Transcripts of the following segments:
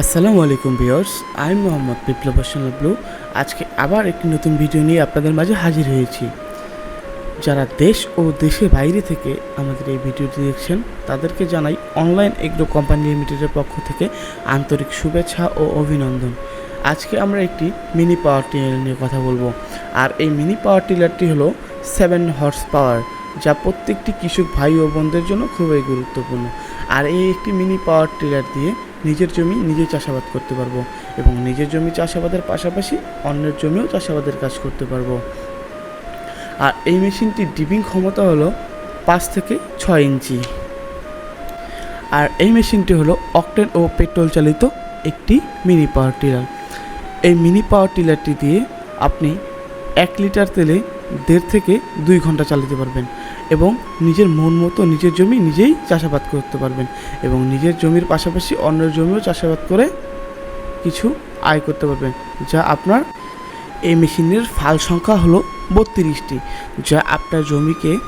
আসসালামু আলাইকুম ভিউয়ার্স, আমি মোহাম্মদ বিপ্লব হোসেন ব্লু আজকে আবার একটি নতুন ভিডিও নিয়ে আপনাদের মাঝে হাজির হয়েছি। যারা দেশ ও দেশের বাইরে থেকে আমাদের এই ভিডিওটি দেখছেন, তাদেরকে জানাই অনলাইন এগ্রো কোম্পানি লিমিটেডের পক্ষ থেকে আন্তরিক শুভেচ্ছা ও অভিনন্দন। আজকে আমরা একটি মিনি পাওয়ার টিলার নিয়ে কথা বলব। আর এই মিনি পাওয়ার টিলারটি হলো সেভেন হর্স পাওয়ার যা প্রত্যেকটি কৃষক ভাই ও বোনদের জন্য খুবই গুরুত্বপূর্ণ। আর এই একটি মিনি পাওয়ার টিলার দিয়ে নিজের জমি নিজেই চাষাবাদ করতে পারব এবং নিজের জমি চাষাবাদের পাশাপাশি অন্যের জমিও চাষাবাদের কাজ করতে পারব। আর এই মেশিনটির ডিপিং ক্ষমতা হলো পাঁচ থেকে ছয় ইঞ্চি। আর এই মেশিনটি হলো অকটেন ও পেট্রোল চালিত একটি মিনি পাওয়ার টিলার। এই মিনি পাওয়ার টিলারটি দিয়ে আপনি এক লিটার তেলে দেড় থেকে দুই ঘণ্টা চালাতে পারবেন। এবং নিজের মন মতো নিজের জমি নিজেই চাষাবাদ করতে পারবেন এবং নিজের জমির পাশাপাশি অন্যের জমিও চাষাবাদ করে কিছু আয় করতে পারবেন, যা আপনার এই মেশিনের ফাল সংখ্যা হলো বত্রিশটি, যা আপনার জমিকে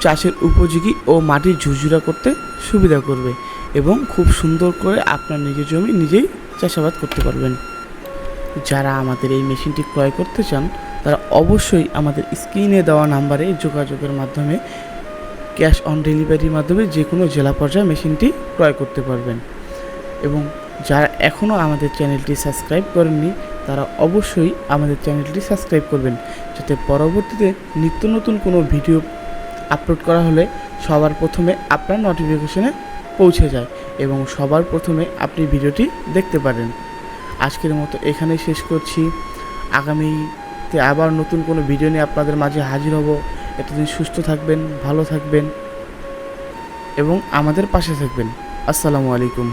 চাষের উপযোগী ও মাটির ঝুরঝুরা করতে সুবিধা করবে এবং খুব সুন্দর করে আপনার নিজের জমি নিজেই চাষাবাদ করতে পারবেন। যারা আমাদের এই মেশিনটি ক্রয় করতে চান তারা অবশ্যই আমাদের স্ক্রিনে দেওয়া নাম্বারে যোগাযোগের মাধ্যমে ক্যাশ অন ডেলিভারির মাধ্যমে যে কোনো জেলা পর্যায়ে মেশিনটি ক্রয় করতে পারবেন। এবং যারা এখনও আমাদের চ্যানেলটি সাবস্ক্রাইব করেননি, তারা অবশ্যই আমাদের চ্যানেলটি সাবস্ক্রাইব করবেন, যাতে পরবর্তীতে নিত্য নতুন কোনো ভিডিও আপলোড করা হলে সবার প্রথমে আপনার নোটিফিকেশনে পৌঁছে যায় এবং সবার প্রথমে আপনি ভিডিওটি দেখতে পারেন। আজকের মতো এখানেই শেষ করছি। আগামীতে আবার নতুন কোনো ভিডিও নিয়ে আপনাদের মাঝে হাজির হব। এতদিন সুস্থ থাকবেন, ভালো থাকবেন এবং আমাদের পাশে থাকবেন। আসসালামু আলাইকুম।